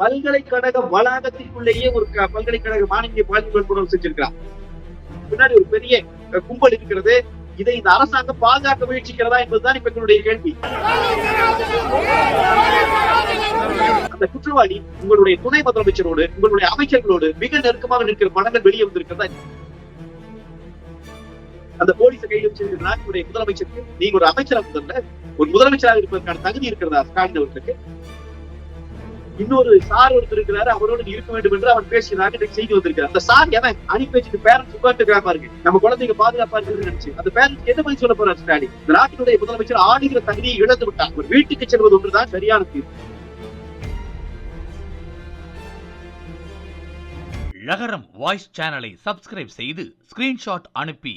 பல்கலைக்கழக வளாகத்திற்குள்ளேயே ஒரு பல்கலைக்கழக மாணவியை பாலியல் வன்கொடுமை செஞ்சிருக்கிறார். பின்னாடி ஒரு பெரிய கும்பல் இருக்கிறது. இதை இந்த அரசாங்கம் பாதுகாக்க முயற்சிக்கிறதா என்பதுதான் இப்ப எங்களுடைய கேள்வி. அந்த குற்றவாளி உங்களுடைய துணை முதலமைச்சரோடு உங்களுடைய அமைச்சர்களோடு மிக நெருக்கமாக நிற்கிற படங்கள் வெளியே வந்திருக்கிறதா? அந்த போலீஸை கையில் வச்சிருக்கிற நாட்டினுடைய முதலமைச்சருக்கு நீங்க ஒரு அமைச்சராக முதல்ல ஒரு முதலமைச்சராக இருப்பதற்கான தகுதி இருக்கிறதா? ஸ்டாலின் அவர்களுக்கு இன்னொரு சார் ஒருத்தர் இருக்கிறாரு அவரோடு இருக்க வேண்டும் என்று அவன் பேசினாங்க இன்னைக்கு செய்தி வந்திருக்காரு அந்த சார் எவன்? அனுப்பி வச்சுட்டு பேரண்ட்ஸ் உட்கார்ந்து பாருங்க. நம்ம குழந்தைங்க பாதுகாப்பா இருக்குன்னு நினைச்சு. அந்த பேரண்ட்ஸ் எந்த பதில் சொல்ல போறாரு ஸ்டாலின் இந்த நாட்டினுடைய முதலமைச்சர் ஆளுகிற தகுதியை இழந்து விட்டார். ஒரு வீட்டுக்கு செல்வது ஒன்றுதான் சரியான தீர்வு. லகரம் வாய்ஸ் சேனலை சப்ஸ்கிரைப் செய்து ஸ்கிரீன்ஷாட் அனுப்பி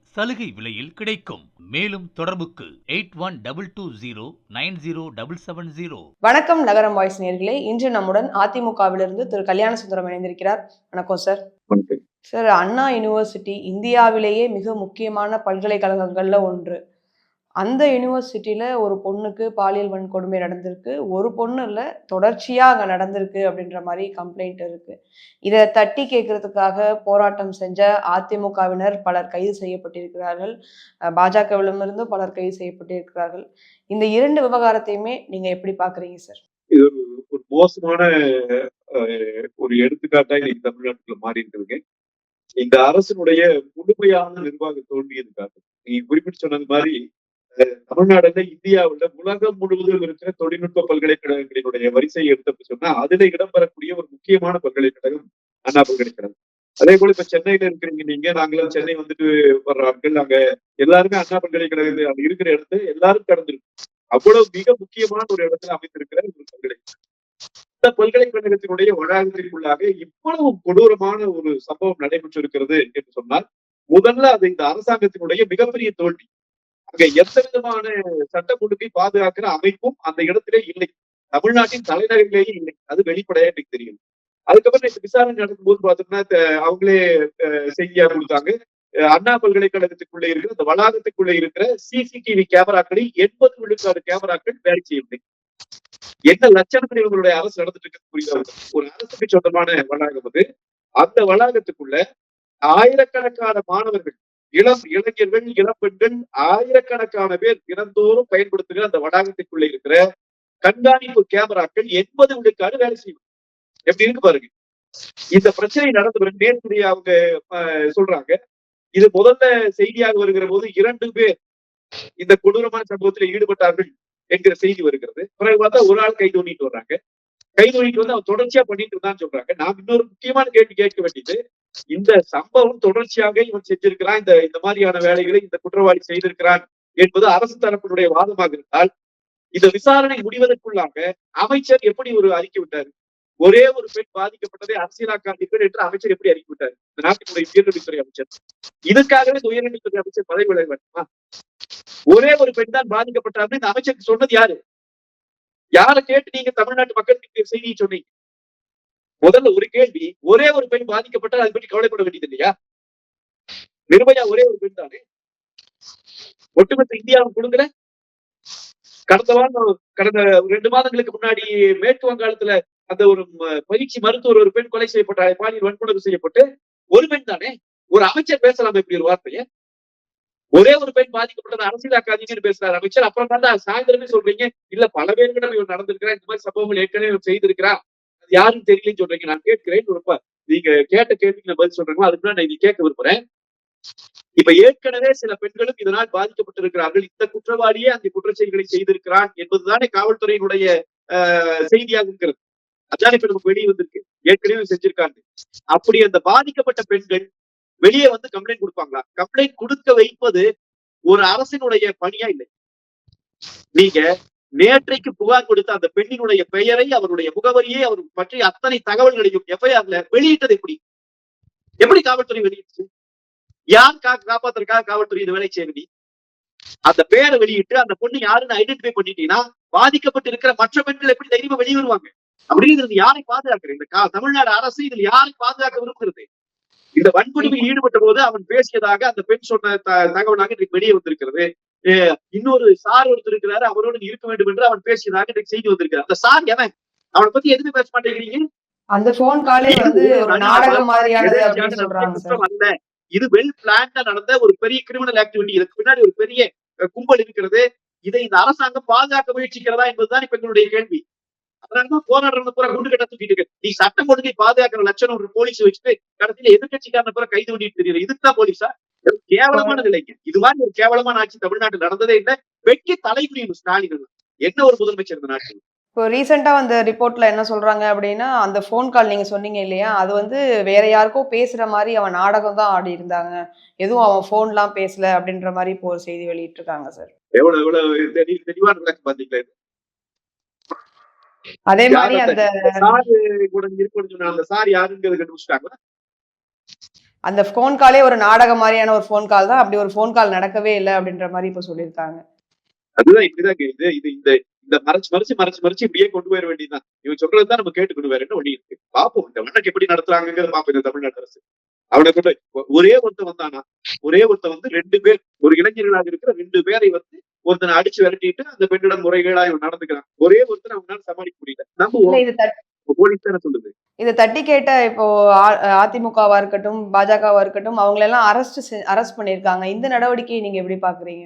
சலுகை விலையில் கிடைக்கும். மேலும் தொடர்புக்கு eight one double two zero nine zero double seven zero. வணக்கம் நகரம் வாய்ஸ் நேர்களே இன்று நம்முடன் அதிமுகவிலிருந்து திரு கல்யாண சுந்தரம் இணைந்திருக்கிறார் வணக்கம். சார் சார் அண்ணா யூனிவர்சிட்டி இந்தியாவிலேயே மிக முக்கியமான பல்கலைக்கழகங்கள்ல ஒன்று. அந்த யூனிவர்சிட்டியில் ஒரு பொண்ணுக்கு பாலியல் வன்கொடுமை நடந்திருக்கு. ஒரு பொண்ணு இல்லை தொடர்ச்சியாக அங்கே நடந்திருக்கு அப்படின்ற மாதிரி கம்ப்ளைண்ட் இருக்கு. இதை தட்டி கேட்கறதுக்காக போராட்டம் செஞ்ச அதிமுகவினர் பலர் கைது செய்யப்பட்டிருக்கிறார்கள். அஹ் பாஜகவிடமிருந்தும் பலர் கைது செய்யப்பட்டிருக்கிறார்கள். இந்த இரண்டு விவகாரத்தையுமே நீங்க எப்படி பார்க்குறீங்க சார் இது ஒரு ஒரு மோசமான ஒரு எடுத்துக்காட்டா இன்னைக்கு தமிழ்நாட்டுல மாறி இருக்குதுங்க இந்த அரசினுடைய முழுமையான நிர்வாக தோல்வியை இது காட்டுது நீங்க குறிப்பிட்டு சொன்னது மாதிரி தமிழ்நாடுல இந்தியாவுல உலகம் முழுவதும் இருக்கிற தொழில்நுட்ப பல்கலைக்கழகங்களினுடைய வரிசையை எடுத்து சொன்னா அதுல இடம்பெறக்கூடிய ஒரு முக்கியமான பல்கலைக்கழகம் அண்ணா பல்கலைக்கழகம். அதே போல இப்ப சென்னையில இருக்கிறீங்க நீங்க நாங்களாம் சென்னை வந்துட்டு வர்ற ஆட்கள் நாங்க எல்லாருமே அண்ணா பல்கலைக்கழகத்தில் அது இருக்கிற இடத்து எல்லாரும் கடந்திருக்கும் அவ்வளவு மிக முக்கியமான ஒரு இடத்துல அமைந்திருக்கிற ஒரு பல்கலைக்கழகம். இந்த பல்கலைக்கழகத்தினுடைய வளாகத்திற்குள்ளாக இவ்வளவு கொடூரமான ஒரு சம்பவம் நடைபெற்றிருக்கிறது என்று சொன்னால் முதல்ல அது இந்த அரசாங்கத்தினுடைய மிகப்பெரிய தோல்வி அங்க எந்த விதமான சட்டம் ஒழுங்கை பாதுகாக்கிற அமைப்பும் அந்த இடத்திலே இல்லை. தமிழ்நாட்டின் தலைநகரிலேயே இல்லை. அது வெளிப்படையா எனக்கு தெரியும். அதுக்கப்புறம் இந்த விசாரணை நடக்கும் போது பார்த்தோம்னா அவங்களே அஹ், செய்தியா கொடுத்தாங்க. அண்ணா பல்கலைக்கழகத்துக்குள்ளே இருக்கிற அந்த வளாகத்துக்குள்ளே இருக்கிற சிசிடிவி கேமராக்களில் எண்பது விழுக்காடு கேமராக்கள் வேலை செய்யவில்லை. என்ன லட்சணத்தில் இவங்களுடைய அரசு நடந்துட்டு இருக்கு புரியுதா? ஒரு அரசுக்கு சொந்தமான வளாகம் அது. அந்த வளாகத்துக்குள்ள ஆயிரக்கணக்கான மாணவர்கள் இளம் இளைஞர்கள் இளம்பெண்கள் ஆயிரக்கணக்கான பேர் தினந்தோறும் பயன்படுத்துகிற அந்த வளாகத்துக்குள்ள இருக்கிற கண்காணிப்பு கேமராக்கள் எண்பது விழுக்காடு வேலை செய்யும். எப்படி இருக்கு பாருங்க. இந்த பிரச்சனை நடந்த பிறகு நேற்று அவங்க சொல்றாங்க. இது முதல்ல செய்தியாக வருகிற போது இரண்டு பேர் இந்த கொடூரமான சம்பவத்தில் ஈடுபட்டார்கள் என்கிற செய்தி வருகிறது. பிறகு பார்த்தா ஒரு ஆள் கைது பண்ணிட்டு வர்றாங்க. கைது பண்ணிட்டு வந்து அவன் தொடர்ச்சியா பண்ணிட்டு இருந்தான்னு சொல்றாங்க. நாம் இன்னொரு முக்கியமான கேள்வி கேட்க வேண்டியது இந்த சம்பவம் தொடர்ச்சியாக இவன் செஞ்சிருக்கிறான். இந்த இந்த மாதிரியான வேலைகளை இந்த குற்றவாளி செய்திருக்கிறான் என்பது அரசு தரப்பினுடைய வாதமாக இருந்தால் இந்த விசாரணை முடிவதற்குள்ளாக அமைச்சர் எப்படி ஒரு அறிக்கை விட்டார்? ஒரே ஒரு பெண் பாதிக்கப்பட்டதை அரசியலாக்காதீர்கள் என்று அமைச்சர் எப்படி அறிக்கை விட்டார்? இந்த நாட்டினுடைய உயர்நீதித்துறை அமைச்சர். இதுக்காகவே இந்த உயர்நீதித்துறை அமைச்சர் பதவி விலக வேண்டுமா ஒரே ஒரு பெண் தான் பாதிக்கப்பட்டார்னு இந்த அமைச்சருக்கு சொன்னது யாரு? யாரை கேட்டு நீங்க தமிழ்நாட்டு மக்களுக்கு செய்தியை சொன்னீங்க? முதல்ல ஒரு கேள்வி ஒரே ஒரு பெண் பாதிக்கப்பட்டால் அதை பற்றி கவலைப்பட வேண்டியது இல்லையா? நிர்பயா ஒரே ஒரு பெண் தானே? ஒட்டுமொத்த இந்தியாவும் கொடுங்கல. கடந்த வாரம் கடந்த ரெண்டு மாதங்களுக்கு முன்னாடி மேற்கு வங்காளத்துல அந்த ஒரு பயிற்சி மருத்துவர் ஒரு பெண் கொலை செய்யப்பட்ட பாலியல் வன்கொடுமை செய்யப்பட்டு ஒரு பெண் தானே? ஒரு அமைச்சர் பேசலாம் இப்படி ஒரு வார்த்தையை. ஒரே ஒரு பெண் பாதிக்கப்பட்டது அரசியலாக்காதீங்கன்னு பேசுறாரு அமைச்சர். அப்புறம் தான் சாயந்தரமே சொல்றீங்க. இல்ல பல பேர்கிட்ட இவர் நடந்திருக்கிறா இந்த மாதிரி சம்பவங்கள் ஏற்கனவே இவர் செய்திருக்கிறா அது யாரும் தெரியலன்னு சொல்றீங்க நான் கேட்கிறேன். ரொம்ப நீங்க கேட்ட கேள்விக்கு நான் பதில் சொல்றீங்களோ அதுக்கு நான் இதை கேட்க விரும்புறேன். இப்ப ஏற்கனவே சில பெண்களும் இதனால் பாதிக்கப்பட்டிருக்கிறார்கள். இந்த குற்றவாளியே அந்த குற்றச்செயல்களை செய்திருக்கிறான் என்பதுதானே காவல்துறையினுடைய ஆஹ், செய்தியாக இருக்கிறது அதான் இப்ப நமக்கு வெளியே வந்திருக்கு. ஏற்கனவே செஞ்சிருக்காங்க. அப்படி அந்த பாதிக்கப்பட்ட பெண்கள் வெளியே வந்து கம்ப்ளைண்ட் கொடுப்பாங்களா? கம்ப்ளைண்ட் கொடுக்க வைப்பது ஒரு அரசினுடைய பணியா இல்லை? நீங்க நேற்றைக்கு புகார் கொடுத்த அந்த பெண்ணினுடைய பெயரை அவருடைய முகவரியை அவர் பற்றி அத்தனை தகவல்களையும் எஃப்ஐஆர்ல வெளியிட்டது எப்படி? எப்படி காவல்துறை வெளியிட்டுச்சு யார் காப்பாத்துறதுக்காக காவல்துறை இந்த வேலை செய்யறது அந்த பேரை வெளியிட்டு அந்த பொண்ணு யாருன்னு ஐடென்டிஃபை பண்ணிட்டீங்கன்னா பாதிக்கப்பட்டு இருக்கிற மற்ற பெண்கள் எப்படி தைரியமா வெளியே வருவாங்க? அப்படிங்கிறது யாரை பாதுகாக்கிறது? இந்த தமிழ்நாடு அரசு இதில் யாரை பாதுகாக்க விரும்புகிறது? இந்த வன்கொடுமையில் ஈடுபட்ட போது அவன் பேசியதாக அந்த பெண் சொன்ன தகவலாக இன்றைக்கு வெளியே வந்திருக்கிறது. இன்னொரு சார் ஒருத்தர் இருக்கிறாரு அவரோடு நீ இருக்க வேண்டும் என்று அவன் பேசியதாக இன்றைக்கு செய்தி வந்திருக்கிறது அந்த சார் எவன்? அவனை பத்தி எதுவுமே பேச மாட்டேங்கிறீங்க? அந்த போன் காலே வந்து அல்ல. இது வெல் பிளான்டா நடந்த ஒரு பெரிய கிரிமினல் ஆக்டிவிட்டி இதுக்கு பின்னாடி ஒரு பெரிய கும்பல் இருக்கிறது. இதை இந்த அரசாங்கம் பாதுகாக்க முயற்சிக்கிறதா என்பதுதான் இப்ப எங்களுடைய கேள்வி. அதனாலதான் போராடுறவங்க பூரா குண்டு கட்ட தூக்கிட்டு இருக்கு. நீ சட்டம் ஒழுங்கை பாதுகாக்கிற லட்சணம் ஒரு போலீஸ் வச்சுட்டு கடைசியில எதிர்கட்சிக்காரன பூரா கைது பண்ணிட்டு தெரியல இதுக்கு தான் போலீஸா? கேவலமான நிலைங்க இது மாதிரி ஒரு கேவலமான ஆட்சி தமிழ்நாட்டில் நடந்ததே இல்லை. வெட்டி தலைமுறையும் ஸ்டாலின் எல்லாம். என்ன ஒரு முதலமைச்சர் இந்த நாட்டில்? இப்போ ரீசெண்டா வந்த ரிப்போர்ட்ல என்ன சொல்றாங்க அப்படின்னா அந்த ஃபோன் கால் நீங்க சொன்னீங்க இல்லையா அது வந்து வேற யாருக்கோ பேசுற மாதிரி அவன் நாடகம் தான் ஆடி இருந்தாங்க. எதுவும் அவன் ஃபோன்லாம் பேசல அப்படின்ற மாதிரி இப்போ ஒரு செய்தி வெளியிட்டிருக்காங்க சார் எவ்வளவு எவ்வளவு தெளி- தெளிவான விளக்கம் பாத்தீங்களா இது? அதே மாதிரி அந்த அந்த சார் கூட இருக்குன்னு சொன்ன அந்த சார் யாருங்கிறது கண்டுபிடிச்சிட்டாங்களா? அந்த ஃபோன் காலே ஒரு நாடகம் மாதிரியான ஒரு ஃபோன் கால் தான். அப்படி ஒரு ஃபோன் கால் நடக்கவே இல்லை அப்படின்ற மாதிரி இப்போ சொல்லியிருக்காங்க. அதுதான் இப்படிதான் இது இது இந்த இந்த மறைச்சு மறைச்சு மறைச்சு மறைச்சு இப்படியே கொண்டு போயிட வேண்டியதுதான். இவன் சொல்றதுதான் நம்ம கேட்டுக்கணும். வேற என்ன வழி இருக்கு? பாப்போம். இந்த வழக்கு எப்படி நடத்துறாங்கிறது பாப்போம். இந்த தமிழ்நாட்டு அரசு. அவனை கொண்டு ஒரே ஒருத்தன் வந்தானா? ஒரே ஒருத்தன் வந்து ரெண்டு பேர் ஒரு இளைஞர்களாக இருக்கிற ரெண்டு பேரை வந்து ஒருத்தனை அடிச்சு விரட்டிட்டு அந்த பெண்ணிடம் முறைகேடா இவன் நடந்துக்கிறான். ஒரே ஒருத்தன் அவனால சமாளிக்க முடியல. நம்ம போலீஸ் தானே சொல்லுது? இதை தட்டி கேட்ட இப்போ அதிமுகவா இருக்கட்டும் பாஜகவா இருக்கட்டும் அவங்களெல்லாம் அரெஸ்ட் அரெஸ்ட் பண்ணியிருக்காங்க. இந்த நடவடிக்கையை நீங்க எப்படி பாக்குறீங்க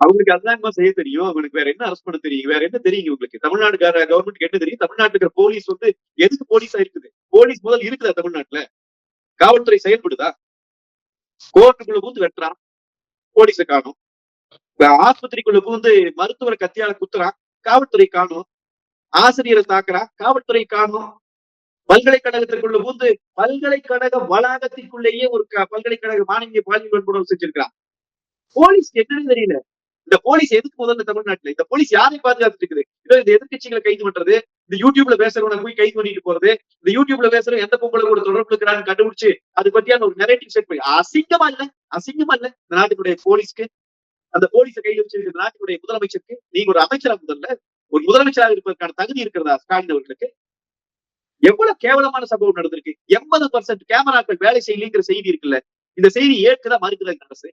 அவங்களுக்கு அதுதான் செய்ய தெரியும். அவங்களுக்கு வேற என்ன அரசு பண்ண தெரியும்? வேற என்ன தெரியும் உங்களுக்கு? தமிழ்நாடு கவர்மெண்ட் என்ன தெரியும். தமிழ்நாட்டுல இருக்கிற போலீஸ் வந்து எதுக்கு போலீஸா இருக்குது போலீஸ் முதல் இருக்குதா தமிழ்நாட்டுல? காவல்துறை செயல்படுதா? கோர்ட்டுக்குள்ள பூந்து வெட்டுறான் போலீஸை காணும். ஆஸ்பத்திரிக்குள்ள பூந்து மருத்துவரை கத்தியால குத்துறான் காவல்துறை காணும். ஆசிரியரை தாக்குறா காவல்துறை காணும். பல்கலைக்கழகத்திற்குள்ள பூந்து பல்கலைக்கழக வளாகத்திற்குள்ளேயே ஒரு பல்கலைக்கழக மாணவியை பாலியல் வன்புணர்வு செஞ்சிருக்கிறான் போலீஸ் என்னன்னு தெரியல. இந்த போலீஸ் எதுக்கு முதல்ல தமிழ்நாட்டுல? இந்த போலீஸ் யாரை பாதுகாத்துட்டு இருக்குது இதோ இந்த எதிர்கட்சிகளை கைது பண்றது இந்த யூடியூப்ல பேசுறவனை போய் கைது பண்ணிட்டு போறது இந்த யூடியூப்ல பேசுற எந்த பொம்பளை கூட தொடர்பு இருக்கிறான்னு கண்டுபிடிச்சு அது பத்தியான ஒரு நெரேட்டிவ் செட் பண்ணி அசிங்கமா இல்ல அசிங்கமா இல்ல இந்த நாட்டுடைய போலீஸ்க்கு. அந்த போலீஸை கையில் வச்சிருக்கிற நாட்டினுடைய முதலமைச்சருக்கு நீங்க ஒரு அமைச்சரா முதல்ல ஒரு முதலமைச்சராக இருப்பதற்கான தகுதி இருக்கிறதா ஸ்டாலின் அவர்களுக்கு? எவ்வளவு கேவலமான சம்பவம் நடந்திருக்கு? எண்பது பர்சன்ட் கேமராக்கள் வேலை செய்யலைங்கிற செய்தி இருக்குல்ல இந்த செய்தி ஏற்குதா மறுக்குதா இந்த அரசு?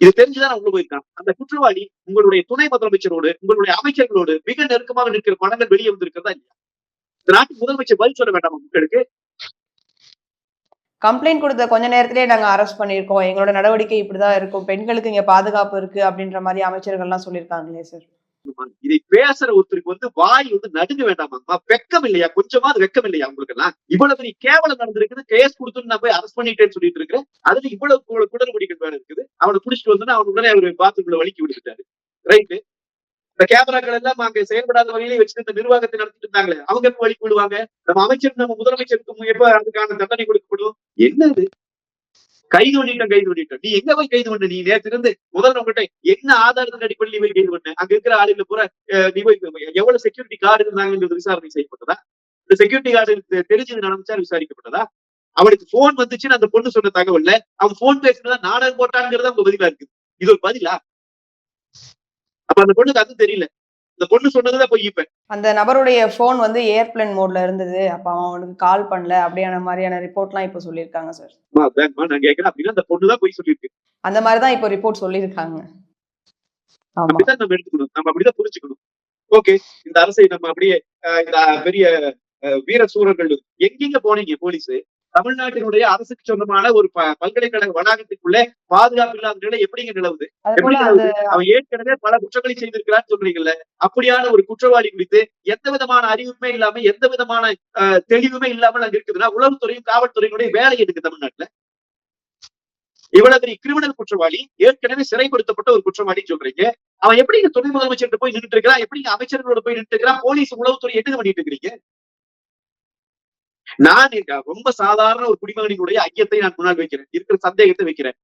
இது தெரிஞ்சுதான் உள்ள போயிருக்கான். அந்த குற்றவாளி உங்களுடைய துணை முதலமைச்சரோடு உங்களுடைய அமைச்சர்களோடு மிக நெருக்கமாக நிற்கிற படங்கள் வெளியே வந்திருக்கிறதா இல்லையா? இந்த நாட்டு முதலமைச்சர் பதில் சொல்ல வேண்டாமா மக்களுக்கு கம்ப்ளைண்ட் கொடுத்த கொஞ்ச நேரத்திலேயே நாங்க அரெஸ்ட் பண்ணியிருக்கோம். எங்களோட நடவடிக்கை இப்படிதான் இருக்கும். பெண்களுக்கு இங்க பாதுகாப்பு இருக்கு அப்படின்ற மாதிரி அமைச்சர்கள்லாம் சொல்லியிருக்காங்களே சார். இதை பேசுற ஒருத்தருக்கு வந்து வாய் வந்து நடுங்க வேண்டாமா? வெக்கம் இல்லையா கொஞ்சமாவது வெக்கம் இல்லையா உங்களுக்கு எல்லாம் இவ்வளவு பெரிய கேவலம் நடந்திருக்குது. கேஸ் கொடுத்துன்னு நான் போய் அரெஸ்ட் பண்ணிட்டேன்னு சொல்லிட்டு இருக்கிறேன். அதுல இவ்வளவு குடல் குடற்படிகள் வேலை இருக்குது. அவனை புடிச்சிட்டு வந்து அவன் உடனே அவர் பாத்ரூம்ல வலிக்கி விட்டுட்டாரு. ரைட்டு இந்த கேமராக்கள் எல்லாம் அங்க செயல்படாத வகையிலே வச்சுட்டு இந்த நிர்வாகத்தை நடத்திட்டு இருந்தாங்களே. அவங்க எப்ப வழி விடுவாங்க? நம்ம அமைச்சர் நம்ம முதலமைச்சருக்கு எப்ப அதுக்கான தண்டனை கொடுக்கப்படும்? என்னது? கைது பண்ணிட்டோம் கைது பண்ணிட்டோம் நீ எங்க போய் கைது பண்ண நீ நேற்று இருந்து முதல்ல உங்ககிட்ட என்ன ஆதாரத்தின் அடிப்படையில் போய் கைது பண்ண அங்க இருக்கிற ஆளுங்க பூரா நீ போய் எவ்வளவு செக்யூரிட்டி கார்டு இருந்தாங்கன்றது விசாரணை செய்யப்பட்டதா? இந்த செக்யூரிட்டி கார்டு தெரிஞ்சது நடந்துச்சா விசாரிக்கப்பட்டதா? அவனுக்கு போன் வந்துச்சுன்னு அந்த பொண்ணு சொன்ன தகவல்ல அவன் போன் பேசினதா நாடகம் போட்டாங்கிறது அவங்க பதிலா இருக்குது. இது ஒரு பதிலா? அப்ப அந்த பொண்ணுக்கு அது தெரியல. இந்த பொண்ணு சொன்னதுதான் போய் இப்ப அந்த நபருடைய ஃபோன் வந்து ஏர்பிளேன் மோட்ல இருந்தது. அப்ப அவன் அவனுக்கு கால் பண்ணல. அப்படியான மாதிரியான ரிப்போர்ட்லாம் இப்போ சொல்லியிருக்காங்க சார் நான் கேட்கிறேன். அப்படின்னா அந்த பொண்ணு தான் போய் சொல்லியிருக்கு. அந்த மாதிரி தான் இப்போ ரிப்போர்ட் சொல்லியிருக்காங்க. ஆமா. அப்படிதான் நம்ம எடுத்துக்கணும். நம்ம அப்படிதான் புரிஞ்சுக்கணும். ஓகே இந்த அரசை நம்ம அப்படியே இந்த பெரிய வீர சூரர்கள் எங்கெங்க போனீங்க போலீஸ்? தமிழ்நாட்டினுடைய அரசுக்கு சொந்தமான ஒரு பல்கலைக்கழக வளாகத்துக்குள்ள பாதுகாப்பு இல்லாத நிலை எப்படிங்க நிலவுது? எப்படி அவன் ஏற்கனவே பல குற்றங்களை செய்திருக்கிறான்னு சொல்றீங்கல்ல அப்படியான ஒரு குற்றவாளி குறித்து எந்த விதமான அறிவுமே இல்லாம எந்த விதமான தெளிவுமே இல்லாமல் அங்க இருக்குதுன்னா உளவுத்துறையும் காவல்துறையினுடைய வேலை எதுக்கு தமிழ்நாட்டுல? இவ்வளவு பெரிய கிரிமினல் குற்றவாளி ஏற்கனவே சிறைப்படுத்தப்பட்ட ஒரு குற்றவாளின்னு சொல்றீங்க. அவன் எப்படி துணை முதலமைச்சர் போய் நின்றுட்டு இருக்கிறான்? எப்படி அமைச்சர்களோட போய் நின்றுட்டு இருக்கிறான்? போலீஸ் உளவுத்துறை என்ன பண்ணிட்டு இருக்கிறீங்க? நான் ரொம்ப சாதாரண ஒரு குடிமகனினுடைய ஐயத்தை நான் முன்னால் வைக்கிறேன். இருக்கிற சந்தேகத்தை வைக்கிறேன்.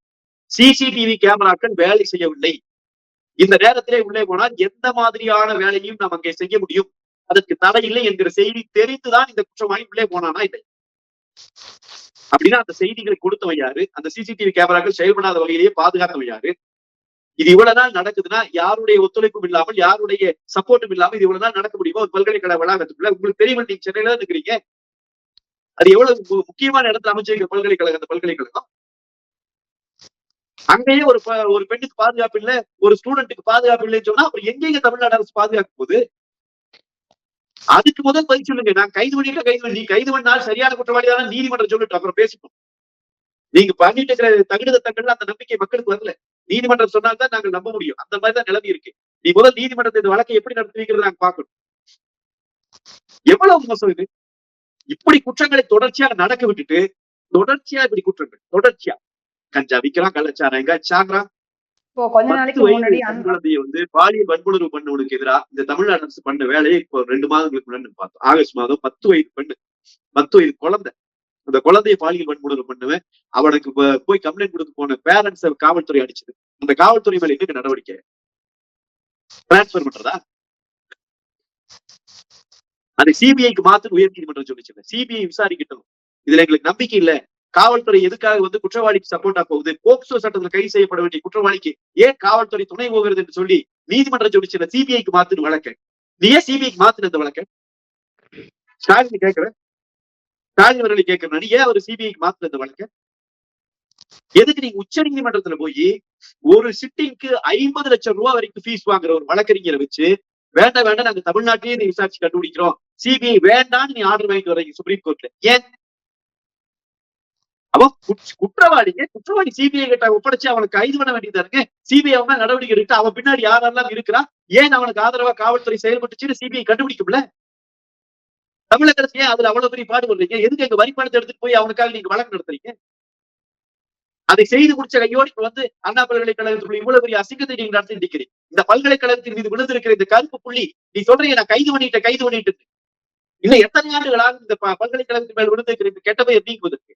சிசிடிவி கேமராக்கள் வேலை செய்யவில்லை. இந்த நேரத்திலே உள்ளே போனால் எந்த மாதிரியான வேலையும் நாம் அங்கே செய்ய முடியும்? அதற்கு தடை இல்லை என்கிற செய்தி தெரிந்துதான் இந்த குற்றவாளி உள்ளே போனானா இல்லை? அப்படின்னா அந்த செய்திகளை கொடுத்தவன் யாரு? அந்த சிசிடிவி கேமராக்கள் செயல்படாத வகையிலேயே பாதுகாத்தவன் யாரு? இது இவ்வளவு நாள் நடக்குதுன்னா யாருடைய ஒத்துழைப்பும் இல்லாமல் யாருடைய சப்போர்ட்டும் இல்லாமல் இது இவ்வளவு நாள் நடக்க முடியுமா? ஒரு பல்கலைக்கழக வளாகத்துக்குள்ள. உங்களுக்கு தெரியும் நீங்க சென்னையில இருக்கிறீங்க. அது எவ்வளவு முக்கியமான இடத்துல அமைச்சிருக்க பல்கலைக்கழகம் அந்த பல்கலைக்கழகம்? அங்கேயே ஒரு ஒரு பெண்ணுக்கு பாதுகாப்பு இல்ல ஒரு ஸ்டூடெண்ட்டுக்கு பாதுகாப்பு இல்லைன்னு சொன்னா அப்புறம் எங்கெங்க தமிழ்நாடு அரசு பாதுகாக்கும் போகுது? அதுக்கு முதல் பதில் சொல்லுங்க. நான் கைது பண்ணிட்டு கைது பண்ணி நீ கைது பண்ணால் சரியான குற்றவாளியான நீதிமன்றம் சொல்லிட்டு அப்புறம் பேசிப்போம். நீங்க பண்ணிட்டு இருக்கிற தகுடுதத்தங்கள் அந்த நம்பிக்கை மக்களுக்கு வரல. நீதிமன்றம் சொன்னால்தான் நாங்கள் நம்ப முடியும். அந்த மாதிரிதான் நிலைமை இருக்கு. நீ முதல் நீதிமன்றத்தை இந்த வழக்கை எப்படி நடத்துவீங்கிறத நாங்க பார்க்கணும். எவ்வளவு மோசம் இது? இப்படி குற்றங்களை தொடர்ச்சியாக நடக்க விட்டுட்டு தொடர்ச்சியா இப்படி குற்றங்கள் தொடர்ச்சியா. கஞ்சா விக்கிறான் கள்ளச்சாரம் எங்க சாங்கிறான் குழந்தையை வந்து பாலியல் வன்புணர்வு பண்ணவனுக்கு எதிராக இந்த தமிழ்நாடு அரசு பண்ண வேலையை இப்போ ரெண்டு மாதங்களுக்கு முன்னாடி பார்த்தோம். ஆகஸ்ட் மாதம் பத்து வயது பெண்ணு பத்து வயது குழந்தை. அந்த குழந்தையை பாலியல் வன்புணர்வு பண்ணுவேன். அவனுக்கு போய் கம்ப்ளைண்ட் கொடுக்க போன பேரண்ட்ஸ் காவல்துறை அடிச்சது. அந்த காவல்துறை மேல எங்க நடவடிக்கை. டிரான்ஸ்பர் பண்றதா? அதை சிபிஐக்கு மாத்து உயர் நீதிமன்றம் சொல்லிச்சு சிபிஐ விசாரிக்கட்டும். இதுல எங்களுக்கு நம்பிக்கை இல்ல. காவல்துறை எதுக்காக வந்து குற்றவாளிக்கு சப்போர்ட்டா போகுது? போக்சோ சட்டத்துல கைது செய்யப்பட வேண்டிய குற்றவாளிக்கு ஏன் காவல்துறை துணை போகிறது என்று சொல்லி நீதிமன்றம் சொல்லிச்சு சிபிஐக்கு மாத்துன்னு வழக்கு. நீ ஏன் சிபிஐக்கு மாத்துன இந்த வழக்கு? ஸ்டாலின் கேட்கிறேன் ஸ்டாலின் அவர்களை கேட்கிறேன் நீ ஏன் அவர் சிபிஐக்கு மாத்துன இந்த வழக்கு? எதுக்கு நீங்க உச்ச நீதிமன்றத்துல போய் ஒரு சிட்டிங்க்கு ஐம்பது லட்சம் ரூபாய் வரைக்கும் ஃபீஸ் வாங்குற ஒரு வழக்கறிஞரை வச்சு வேண்டாம் வேண்டாம் நாங்க தமிழ்நாட்டிலேயே நீ விசாரிச்சு கண்டுபிடிக்கிறோம். சிபிஐ வேண்டாம்னு நீ ஆர்டர் வாங்கிட்டு வரீங்க சுப்ரீம் கோர்ட்ல ஏன்? அவன் குற்றவாளிங்க குற்றவாளி சிபிஐ கிட்ட ஒப்படைச்சு அவனுக்கு கைது பண்ண வேண்டியதா இருக்கு சிபிஐ அவன் நடவடிக்கை எடுத்து அவன் பின்னாடி யாரெல்லாம் இருக்கிறான் ஏன் அவனுக்கு ஆதரவா காவல்துறை செயல்பட்டுச்சுன்னு சிபிஐ கண்டுபிடிக்கும்ல? தமிழக அரசு ஏன் அதுல அவ்வளவு பெரிய பாடுபடுறீங்க எதுக்கு எங்க வரி பணத்தை எடுத்துட்டு போய் அவனுக்காக நீங்க வழக்கு நடத்துறீங்க? அதை செய்து முடிச்ச கையோடு இப்ப வந்து அண்ணா பல்கலைக்கழகத்துக்குள்ள இவ்வளவு பெரிய அசிங்கத்தை நீங்க நடத்தி நிற்கிறீங்க இந்த பல்கலைக்கழகத்தின் மீது விழுந்திருக்கிற இந்த கருப்பு புள்ளி நீ சொல்றீங்க நான் கைது பண்ணிட்டேன் கைது பண்ணிட்டு இன்னும் எத்தனை ஆண்டுகளாக இந்த ப- பல்கலைக்கழகத்தின் மேல் விழுந்து கெட்டவை கெட்ட நீங்குவதற்கு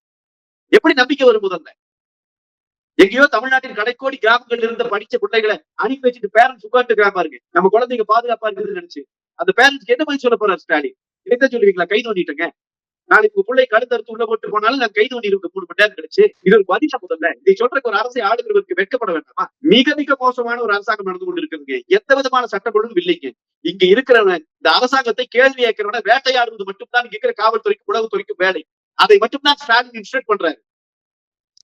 எப்படி நம்பிக்கை வரும் முதல்ல? எங்கேயோ தமிழ்நாட்டின் கடைக்கோடி கிராமங்கள்ல இருந்த படிச்ச பிள்ளைகளை அனுப்பி வச்சுட்டு பேரண்ட்ஸ் உட்காந்து கிராமம் இருக்கு நம்ம குழந்தைங்க பாதுகாப்பா இருக்குதுன்னு நினைச்சு. அந்த பேரண்ட்ஸ்க்கு என்ன பதில் சொல்ல போறாரு ஸ்டாலின்? இதைத்தான் சொல்லுவீங்களா? கை பண்ணிட்டேங்க நாளைக்கு பிள்ளை கழுத்தறுத்து உள்ள போட்டு போனாலும் நான் கைது பண்ணி இருக்க மூணு மணி நேரம் கழிச்சு இது ஒரு பதிலா முதல்ல. இதை சொல்றதுக்கு ஒரு அரசை ஆளுகிறவருக்கு வெட்கப்பட வேண்டாமா? மிக மிக மோசமான ஒரு அரசாங்கம் நடந்து கொண்டு இருக்குதுங்க எந்த விதமான சட்டம் இல்லைங்க. இங்க இருக்கிற இந்த அரசாங்கத்தை கேள்வி ஏற்கிறவன வேட்டையாடுவது மட்டும்தான் இங்க இருக்கிற காவல்துறைக்கும் உளவுத்துறைக்கும் வேலை. அதை மட்டும்தான் ஸ்டாலின் இன்ஸ்ட்ரக்ட் பண்றாரு.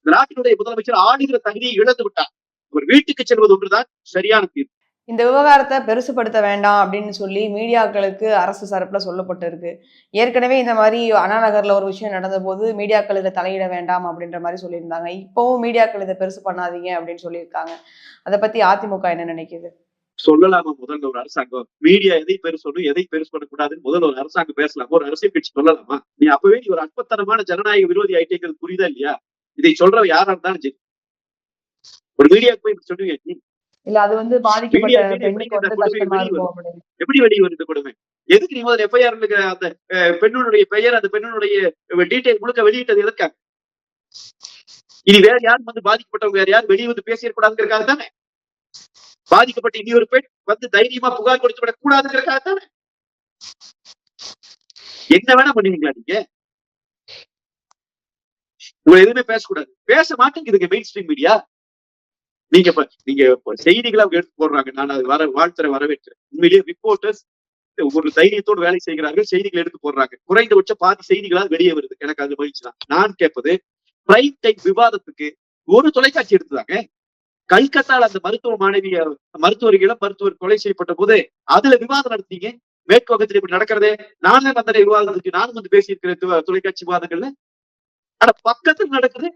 நாட்டினுடைய முதலமைச்சர் ஆளுகிற தகுதியை இழந்து விட்டார். ஒரு வீட்டுக்கு செல்வது ஒன்றுதான் சரியான தீர்வு. இந்த விவகாரத்தை பெருசுப்படுத்த வேண்டாம் அப்படின்னு சொல்லி மீடியாக்களுக்கு அரசு சார்பில் சொல்லப்பட்டிருக்கு. ஏற்கனவே இந்த மாதிரி அண்ணா நகரில் ஒரு விஷயம் நடந்த போது மீடியாக்கள் இதை தலையிட வேண்டாம் அப்படின்ற மாதிரி சொல்லியிருந்தாங்க. இப்பவும் மீடியாக்கள் இதை பெருசு பண்ணாதீங்க அப்படின்னு சொல்லியிருக்காங்க. அதை பத்தி அதிமுக என்ன நினைக்குது? சொல்லலாமா? முதல்ல ஒரு அரசாங்கம். மீடியா எதை பெருசு சொல்லணும் எதை பெருசு பண்ணக்கூடாதுன்னு முதல்ல ஒரு அரசாங்கம் பேசலாமா? ஒரு அரசியல் கட்சி சொல்லலாமா? நீ அப்பவே நீ ஒரு அற்பத்தனமான ஜனநாயக விரோதி ஆயிட்டேங்கிறது புரியுதா இல்லையா? இதை சொல்றவ யாரா இருந்தாலும் சரி. ஒரு மீடியாவுக்கு போய் சொல்லுவீங்க இல்ல அது வந்து பாதிக்கப்பட்ட எப்படி வெளியே வருது கொடுமை? எதுக்கு நீ முதல்ல எஃப்ஐஆர் அந்த பெண்ணுடைய பெயர் அந்த பெண்ணுடைய டீடைல் முழுக்க வெளியிட்டது எதற்காக இனி வேற யாரும் வந்து பாதிக்கப்பட்டவங்க வேற யாரும் வெளியே வந்து பேசிடக்கூடாதுங்கிறதுக்காக தானே? பாதிக்கப்பட்ட இனி ஒரு பெண் வந்து தைரியமா புகார் கொடுத்து விடக் கூடாதுங்கிறதுக்காக தானே? என்ன வேணா பண்ணுவீங்களா நீங்க? உங்களை எதுவுமே பேசக்கூடாது. பேச மாட்டேங்குதுங்க மெயின் ஸ்ட்ரீம் மீடியா நீங்க நீங்க செய்திகளை அவங்க எடுத்து போடுறாங்க. நான் அது வர வாழ்த்துற வரவேற்கிறேன். உண்மையிலேயே ரிப்போர்ட்டர்ஸ் ஒரு தைரியத்தோடு வேலை செய்கிறார்கள் செய்திகளை எடுத்து போடுறாங்க. குறைந்தபட்ச பாதி செய்திகளால் வெளியே வருது. எனக்கு அது மகிழ்ச்சி தான். நான் கேட்பது பிரைம் டைம் விவாதத்துக்கு ஒரு தொலைக்காட்சி எடுத்துதாங்க. கல்கத்தால அந்த மருத்துவ மாணவி மருத்துவர்களிடம் மருத்துவர் கொலை செய்யப்பட்ட போது அதுல விவாதம் நடத்தீங்க மேற்கு வங்கத்தில் இப்படி நடக்கிறதே. நானே அந்த விவாதத்துக்கு. நானும் வந்து பேசியிருக்கிறேன் தொலைக்காட்சி விவாதங்கள்ல. ஆனா பக்கத்துல நடக்குது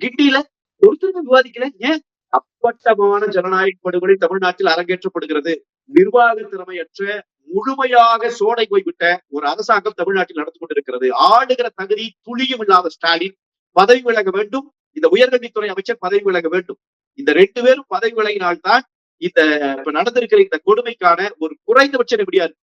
கிண்டியில. ஒருத்தருமே விவாதிக்கல. ஏன்? அப்பட்டமான ஜனநாயக படுகொலை தமிழ்நாட்டில் அரங்கேற்றப்படுகிறது. நிர்வாக திறமையற்ற முழுமையாக சோடை போய்விட்ட ஒரு அரசாங்கம் தமிழ்நாட்டில் நடந்து கொண்டிருக்கிறது. ஆளுகிற தகுதி துளியும் இல்லாத ஸ்டாலின் பதவி விலக வேண்டும். இந்த உயர்கல்வித்துறை அமைச்சர் பதவி விலக வேண்டும். இந்த ரெண்டு பேரும் பதவி விலகினால்தான் இந்த இப்ப நடந்திருக்கிற இந்த கொடுமைக்கான ஒரு குறைந்தபட்ச நெபடியா இருக்கு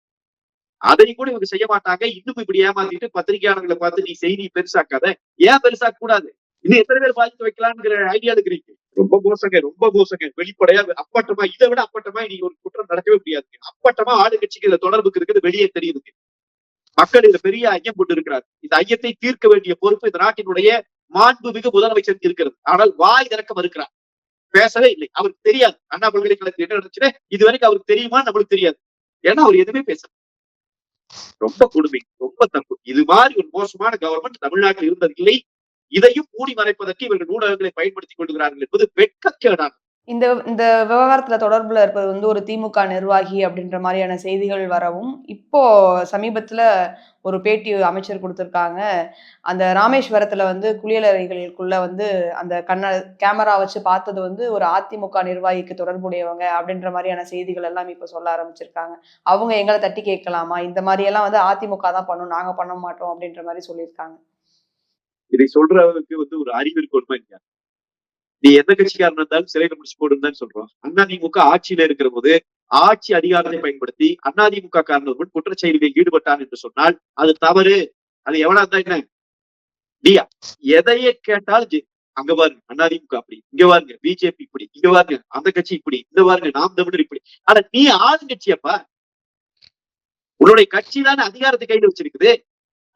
அதை கூட இவங்க செய்ய மாட்டாங்க. இன்னும் இப்படி ஏமாத்திட்டு பத்திரிகையாளர்களை பார்த்து நீ செய்தி பெருசாக்காத. ஏன் பெருசாக்க கூடாது? இன்னும் எத்தனை பேர் பாதித்து வைக்கலாம்ங்கிற ஐடியா இருக்கிறீங்க. ரொம்ப மோசங்க ரொம்ப மோசங்க. வெளிப்படையா அப்பட்டமா இதை விட அப்பட்டமா இனி ஒரு குற்றம் நடக்கவே முடியாதுங்க. அப்பட்டமா ஆளுங்கட்சிக்கு இந்த தொடர்புக்கு இருக்குது வெளியே தெரியுதுங்க. மக்கள் இதுல பெரிய ஐயம் கொண்டு இருக்கிறார். இந்த ஐயத்தை தீர்க்க வேண்டிய பொறுப்பு இந்த நாட்டினுடைய மாண்புமிகு முதலமைச்சருக்கு இருக்கிறது. ஆனால் வாய் திறக்க மறுக்கிறார். பேசவே இல்லை. அவருக்கு தெரியாது. அண்ணா பல்கலைக்கழகத்தில் என்ன நடந்துச்சுன்னு இது வரைக்கும் அவருக்கு தெரியுமா நம்மளுக்கு தெரியாது. ஏன்னா அவர் எதுவுமே பேச ரொம்ப கொடுமை ரொம்ப தப்பு. இது மாதிரி ஒரு மோசமான கவர்மெண்ட் தமிழ்நாட்டில் இருந்தது இல்லை. இதையும் மூடி மறைப்பதற்கு இவர்கள் ஊடகங்களை பயன்படுத்திக் கொள்கிறார்கள் என்பது வெட்கக்கேடான இந்த இந்த விவகாரத்துல தொடர்புல இருப்பது வந்து ஒரு திமுக நிர்வாகி அப்படின்ற மாதிரியான செய்திகள் வரவும் இப்போ சமீபத்துல ஒரு பேட்டி அமைச்சர் கொடுத்திருக்காங்க. அந்த ராமேஸ்வரத்துல வந்து குளியலறைகளுக்குள்ள வந்து அந்த கண்ண கேமரா வச்சு பார்த்தது வந்து ஒரு அதிமுக நிர்வாகிக்கு தொடர்புடையவங்க அப்படின்ற மாதிரியான செய்திகள் எல்லாம் இப்ப சொல்ல ஆரம்பிச்சிருக்காங்க. அவங்க எங்களை தட்டி கேட்கலாமா? இந்த மாதிரி எல்லாம் வந்து அதிமுக தான் பண்ணும் நாங்க பண்ண மாட்டோம் அப்படின்ற மாதிரி சொல்லியிருக்காங்க. இதை சொல்றவருக்கு வந்து ஒரு அறிவு இருக்கு உண்மை இல்லையா நீ எந்த கட்சிக்காரன் இருந்தாலும் சிறையில முடிச்சு போடுன்னு சொல்றோம். அதிமுக ஆட்சியில இருக்கிற போது ஆட்சி அதிகாரத்தை பயன்படுத்தி அதிமுக காரணம் குற்றச்செயலில் ஈடுபட்டான் என்று சொன்னால் அது தவறு. அது எவ்வளவு இருந்தா என்ன? டியா எதையே கேட்டாலும் அங்க பாருங்க அதிமுக அப்படி இங்க பாருங்க பிஜேபி இப்படி இங்க பாருங்க அந்த கட்சி இப்படி இந்த பாருங்க நாம் தமிழர் இப்படி. ஆனா நீ ஆளுங்கட்சியப்பா உன்னுடைய கட்சி தானே அதிகாரத்தை கையில வச்சிருக்குது.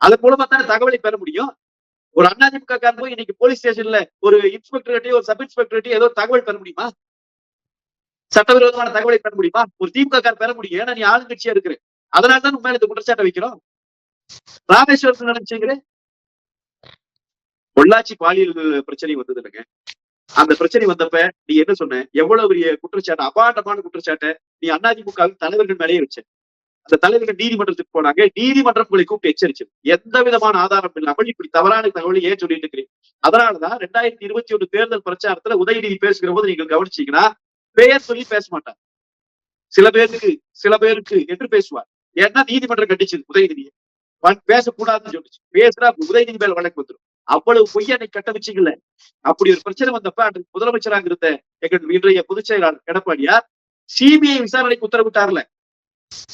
அதன் மூலமா தானே தகவலை பெற முடியும். ஒரு அதிமுக காரன் போய் இன்னைக்கு போலீஸ் ஸ்டேஷன்ல ஒரு இன்ஸ்பெக்டர் ஒரு சப் இன்ஸ்பெக்டர் ஏதோ தகவல் பெற முடியுமா? சட்டவிரோதமான தகவலை பெற முடியுமா? ஒரு திமுக காரன் பெற முடியும். ஏன்னா நீ ஆளுங்கட்சியா இருக்கிற. அதனால தான் உண்மையில இந்த குற்றச்சாட்டை வைக்கிறோம். ராமேஸ்வரத்துல நினைச்சீங்க பொள்ளாச்சி பாலியல் பிரச்சனை வந்தது இல்லைங்க அந்த பிரச்சனை வந்தப்ப நீ என்ன சொன்ன? எவ்வளவு பெரிய குற்றச்சாட்டு அபாண்டமான குற்றச்சாட்டை நீ அதிமுக தலைவர்கள் மேலேயே வச்ச. அந்த தலைவர்கள் நீதிமன்றத்துக்கு போனாங்க. நீதிமன்றம் உங்களை கூப்பிட்டு எச்சரிச்சது எந்த விதமான ஆதாரம் இல்லாமல் இப்படி தவறான தகவலை ஏன் சொல்லிட்டு இருக்கிறீங்க? அதனாலதான் ரெண்டாயிரத்தி இருபத்தி ஒண்ணு தேர்தல் பிரச்சாரத்துல உதயநிதி பேசுகிற போது நீங்கள் கவனிச்சீங்கன்னா பெயர் சொல்லி பேச மாட்டார். சில பேருக்கு சில பேருக்கு என்று பேசுவார். ஏன்னா நீதிமன்றம் கண்டிச்சது உதயநிதியை. பேசக்கூடாதுன்னு சொல்லிச்சு. பேசுனா உதயநிதி மேல வழக்கு வந்துடும் அவ்வளவு பொய்யனை கட்டமைச்சிக்கல அப்படி ஒரு பிரச்சனை வந்தப்ப அன்றைக்கு முதலமைச்சராக இருந்த எங்கள் இன்றைய பொதுச் செயலாளர் எடப்பாடியார் சிபிஐ விசாரணைக்கு உத்தரவிட்டார்ல.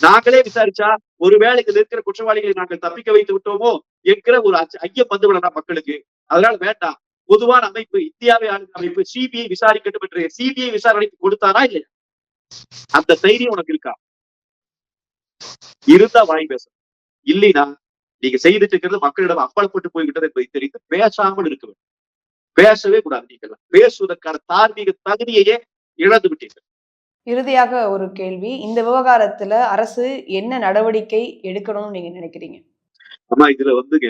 நாங்களே விசாரிச்சா ஒருவேளை இதுல இருக்கிற குற்றவாளிகளை நாங்கள் தப்பிக்க வைத்து விட்டோமோ என்கிற ஒரு ஐய ஐயம் வந்து விடலாம் மக்களுக்கு. அதனால வேண்டாம். பொதுவான அமைப்பு இந்தியாவை ஆளும் அமைப்பு சிபிஐ விசாரிக்கட்டும் என்று சிபிஐ விசாரணைக்கு கொடுத்தாரா இல்லையா? அந்த தைரியம் உனக்கு இருக்கா? இருந்தா வாய் பேச. இல்லைன்னா நீங்க செய்துட்டு இருக்கிறது மக்களிடம் அப்பளப்பட்டு போய்கிட்டது என்பதை தெரிந்து பேசாமல் இருக்க வேண்டும். பேசவே கூடாது நீங்கள் பேசுவதற்கான தார்மீக தகுதியையே இழந்து விட்டீர்கள். இறுதியாக ஒரு கேள்வி. இந்த விவகாரத்துல அரசு என்ன நடவடிக்கை எடுக்கணும்னு நீங்க நினைக்கிறீங்க? ஆமா இதுல வந்துங்க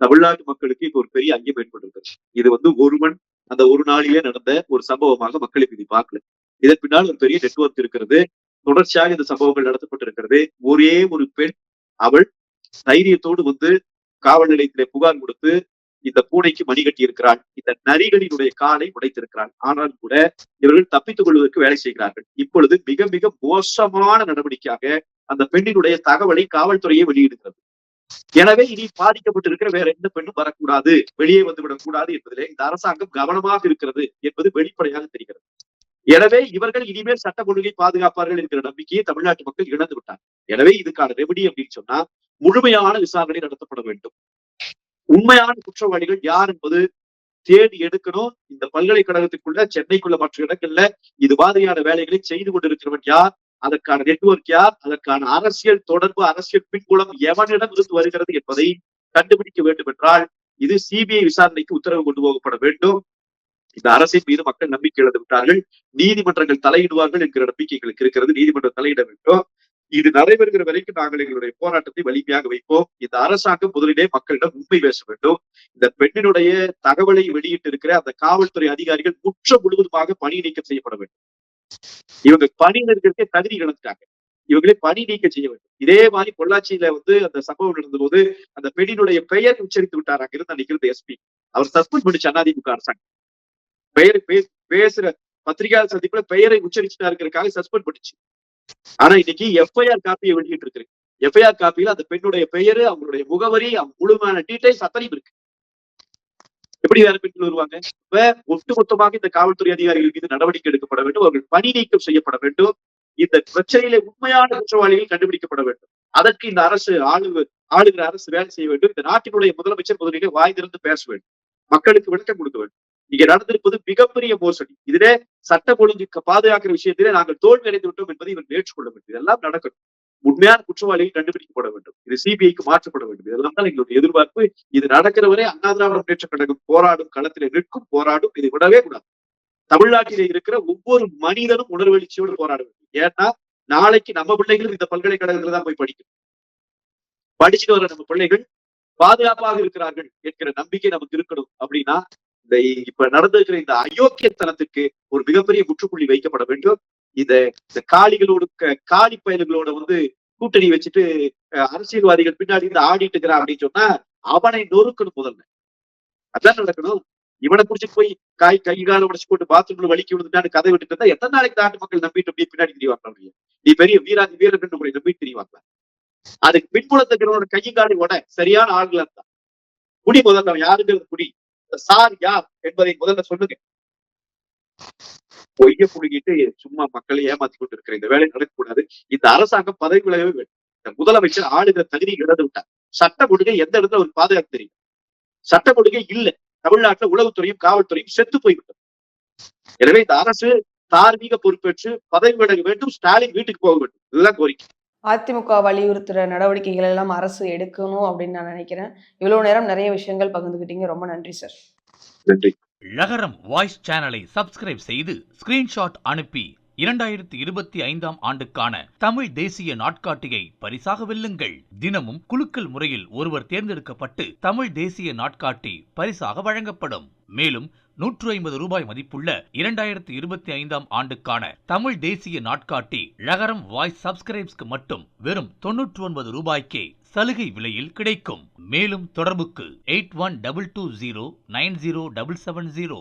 தமிழ்நாட்டு மக்களுக்கு இப்ப ஒரு பெரிய ஐயம் ஏற்பட்டிருக்கு இது வந்து ஒருவன் அந்த ஒரு நாளிலே நடந்த ஒரு சம்பவமாக மக்களுக்கு இது பார்க்கல. இதன் பின்னால் ஒரு பெரிய நெட்ஒர்க் இருக்கிறது. தொடர்ச்சியாக இந்த சம்பவங்கள் நடத்தப்பட்டிருக்கிறது. ஒரே ஒரு பெண் அவள் தைரியத்தோடு வந்து காவல் நிலையத்திலே புகார் கொடுத்து இந்த பூனைக்கு மணி கட்டி இருக்கிறாள் இந்த நரிகளினுடைய காலை உடைத்திருக்கிறாள் ஆனால் கூட இவர்கள் தப்பித்துக் கொள்வதற்கு வேலை செய்கிறார்கள். இப்பொழுது மிக மிக மோசமான நடவடிக்கையாக அந்த பெண்ணினுடைய தகவலை காவல்துறையே வெளியிடுகிறது. எனவே இனி பாதிக்கப்பட்டிருக்கிற வேற எந்த பெண்ணும் வரக்கூடாது. வெளியே வந்துவிடக் கூடாது என்பதிலே இந்த அரசாங்கம் கவனமாக இருக்கிறது என்பது வெளிப்படையாக தெரிகிறது. எனவே இவர்கள் இனிமேல் சட்ட ஒழுங்கை பாதுகாப்பார்கள் என்கிற நம்பிக்கையை தமிழ்நாட்டு மக்கள் இழந்து விட்டார் எனவே இதுக்கான ரெமடி அப்படின்னு சொன்னா முழுமையான விசாரணை நடத்தப்பட வேண்டும். உண்மையான குற்றவாளிகள் யார் என்பது தேடி எடுக்கணும். இந்த பல்கலைக்கழகத்துக்குள்ள சென்னைக்குள்ள மற்ற இடங்கள்ல இது மாதிரியான வேலைகளை செய்து கொண்டிருக்கிறவன் யார்? அதற்கான நெட்வொர்க் யார்? அதற்கான அரசியல் தொடர்பு அரசியல் பின்புலம் எவனிடம் இருந்து வருகிறது என்பதை கண்டுபிடிக்க வேண்டும் என்றால் இது சிபிஐ விசாரணைக்கு உத்தரவு கொண்டு போகப்பட வேண்டும். இந்த அரசின் மீது மக்கள் நம்பிக்கை இழந்து விட்டார்கள் நீதிமன்றங்கள் தலையிடுவார்கள் என்கிற நம்பிக்கை எங்களுக்கு இருக்கிறது. நீதிமன்றம் தலையிட வேண்டும். இது நடைபெறுகிற வரைக்கும் நாங்கள் எங்களுடைய போராட்டத்தை வலிமையாக வைப்போம். இந்த அரசாங்கம் முதலிலே மக்களிடம் உண்மை பேச வேண்டும். இந்த பெண்ணினுடைய தகவலை வெளியிட்டு இருக்கிற அந்த காவல்துறை அதிகாரிகள் முற்ற முழுவதுமாக பணி நீக்கம் செய்யப்பட வேண்டும். இவங்க பணி நிற்கிறதுக்கே தகுதி இழந்துட்டாங்க. இவங்களே பணி நீக்கம் செய்ய வேண்டும். இதே மாதிரி பொள்ளாச்சியில வந்து அந்த சம்பவம் நடந்த போது அந்த பெண்ணினுடைய பெயர் உச்சரித்து விட்டார். அங்க இருந்து அன்னைக்கு எஸ்பி. அவர் சஸ்பெண்ட் பண்ணிச்சு அதிமுக அரசாங்கம். பெயர் பேசுற பத்திரிகையாளர் சந்திப்புல பெயரை உச்சரிச்சுட்டாருங்கிறதுக்காக சஸ்பெண்ட் பண்ணிச்சு. ஆனா இன்னைக்கு எஃப்ஐஆர் காப்பியை வெளியிட்டு இருக்கு. எஃப்ஐஆர் காப்பியில அந்த பெண்ணுடைய பெயரு அவங்களுடைய முகவரி அவங்க முழுமையான டீடைல்ஸ் அத்தனையும் இருக்கு. எப்படி வேற பெண்கள் வருவாங்க? இப்ப ஒட்டுமொத்தமாக இந்த காவல்துறை அதிகாரிகள் மீது நடவடிக்கை எடுக்கப்பட வேண்டும். அவர்கள் பணி நீக்கம் செய்யப்பட வேண்டும். இந்த பிரச்சனையில உண்மையான குற்றவாளிகள் கண்டுபிடிக்கப்பட வேண்டும். அதற்கு இந்த அரசு ஆளு ஆளுகிற அரசு வேலை செய்ய வேண்டும். இந்த நாட்டினுடைய முதலமைச்சர் முதலிலே வாய் திறந்து பேச வேண்டும். மக்களுக்கு விளக்கம் கொடுக்க வேண்டும். இங்க நடந்திருப்பது மிகப்பெரிய மோசடி. இதிலே சட்டம் ஒழுங்கு பாதுகாக்கிற விஷயத்திலே நாங்கள் தோல்வி அடைந்து விட்டோம் என்பதை இவன் ஏற்றுக்கொள்ள வேண்டும். இதெல்லாம் நடக்கணும் உண்மையான குற்றவாளிகள் கண்டுபிடிக்கப்பட வேண்டும். இது சிபிஐக்கு மாற்றப்பட வேண்டும். இதெல்லாம் தான் எங்களுடைய எதிர்பார்ப்பு. இது நடக்கிற வரை அண்ணா திராவிட முன்னேற்ற கழகம் போராடும் களத்திலே நிற்கும் போராடும். இதை விடவே கூடாது. தமிழ்நாட்டிலே இருக்கிற ஒவ்வொரு மனிதனும் உணர்வெழுச்சியோடு போராட வேண்டும். ஏன்னா நாளைக்கு நம்ம பிள்ளைகளும் இந்த பல்கலைக்கழகத்துல தான் போய் படிக்கும் படிச்சுட்டு வர நம்ம பிள்ளைகள் பாதுகாப்பாக இருக்கிறார்கள் என்கிற நம்பிக்கை நமக்கு இருக்கணும் அப்படின்னா இந்த இப்ப நடந்திருக்கிற இந்த அயோக்கியத்தனத்துக்கு ஒரு மிகப்பெரிய முற்றுப்புள்ளி வைக்கப்பட வேண்டும். இந்த இந்த காளிகளோட காளி பயல்களோட வந்து கூட்டணி வச்சுட்டு அரசியல்வாதிகள் பின்னாடி இருந்து ஆடிட்டு இருக்கிறான் அப்படின்னு சொன்னா அவனை நொறுக்கணும் முதல்ல. அதான் நடக்கணும். இவனை புடிச்சிட்டு போய் காய் கை கால உடச்சு போட்டு பாத்ரூம்ல வலிக்கி விழுந்துட்டான்னு கதை விட்டுட்டு இருந்தா எத்தனை நாளைக்கு நாட்டு மக்கள் நம்பிட்டு அப்படியே பின்னாடி தெரியவாங்க நீ பெரிய வீராதி வீரர்கள் உங்களை நம்பிட்டு தெரியவாங்க அதுக்கு பின்புலத்துக்கிறவனோட கையும் காலை உட. சரியான ஆளுகளா இருந்தான் குடி முதல்ல அவன் யாருங்கிறது குடி. சார் யார் என்பதை முதல்ல சொல்லுங்க. பொய்ய புடுங்கிட்டு சும்மா மக்களை ஏமாத்தி கொண்டு இருக்கிற இந்த வேலை நடக்கக்கூடாது. இந்த அரசாங்கம் பதவி விலகவே வேண்டும். இந்த முதலமைச்சர் ஆளுகிற தகுதி இழந்து விட்டார். சட்டம் ஒழுங்கை எந்த இடத்துல ஒரு பாதுகாப்பு தெரியும்? சட்டம் ஒழுங்கை இல்ல. தமிழ்நாட்டுல உளவுத்துறையும் காவல்துறையும் செத்து போய்விட்டது. எனவே இந்த அரசு தார்மீக பொறுப்பேற்று பதவி விலக வேண்டும். ஸ்டாலின் வீட்டுக்கு போக வேண்டும். இதுதான் கோரிக்கை. அதிமுக வலியுறுத்துற நடவடிக்கைகள் எல்லாம் அரசு எடுக்கணும் அப்படின்னு நான் நினைக்கிறேன். இவ்வளவு நேரம் நிறைய விஷயங்கள் பகிர்ந்துக்கிட்டீங்க ரொம்ப நன்றி சார் நன்றி. லகரம் வாய்ஸ் சேனலை சப்ஸ்கிரைப் செய்து ஸ்கிரீன்ஷாட் அனுப்பி இரண்டாயிரத்தி இருபத்தி ஐந்தாம் ஆண்டுக்கான தமிழ் தேசிய நாட்காட்டியை பரிசாக வெல்லுங்கள் தினமும் குலுக்கல் முறையில் ஒருவர் தேர்ந்தெடுக்கப்பட்டு தமிழ் தேசிய நாட்காட்டி பரிசாக வழங்கப்படும். மேலும் நூற்று ஐம்பது ரூபாய் மதிப்புள்ள இரண்டாயிரத்தி இருபத்தி ஐந்தாம் ஆண்டுக்கான தமிழ் தேசிய நாட்காட்டி லகரம் வாய்ஸ் சப்ஸ்கிரைப்ஸ்க்கு மட்டும் வெறும் தொன்னூற்று ஒன்பது ரூபாய்க்கே சலுகை விலையில் கிடைக்கும். மேலும் தொடர்புக்கு eight one double two zero nine zero double seven zero.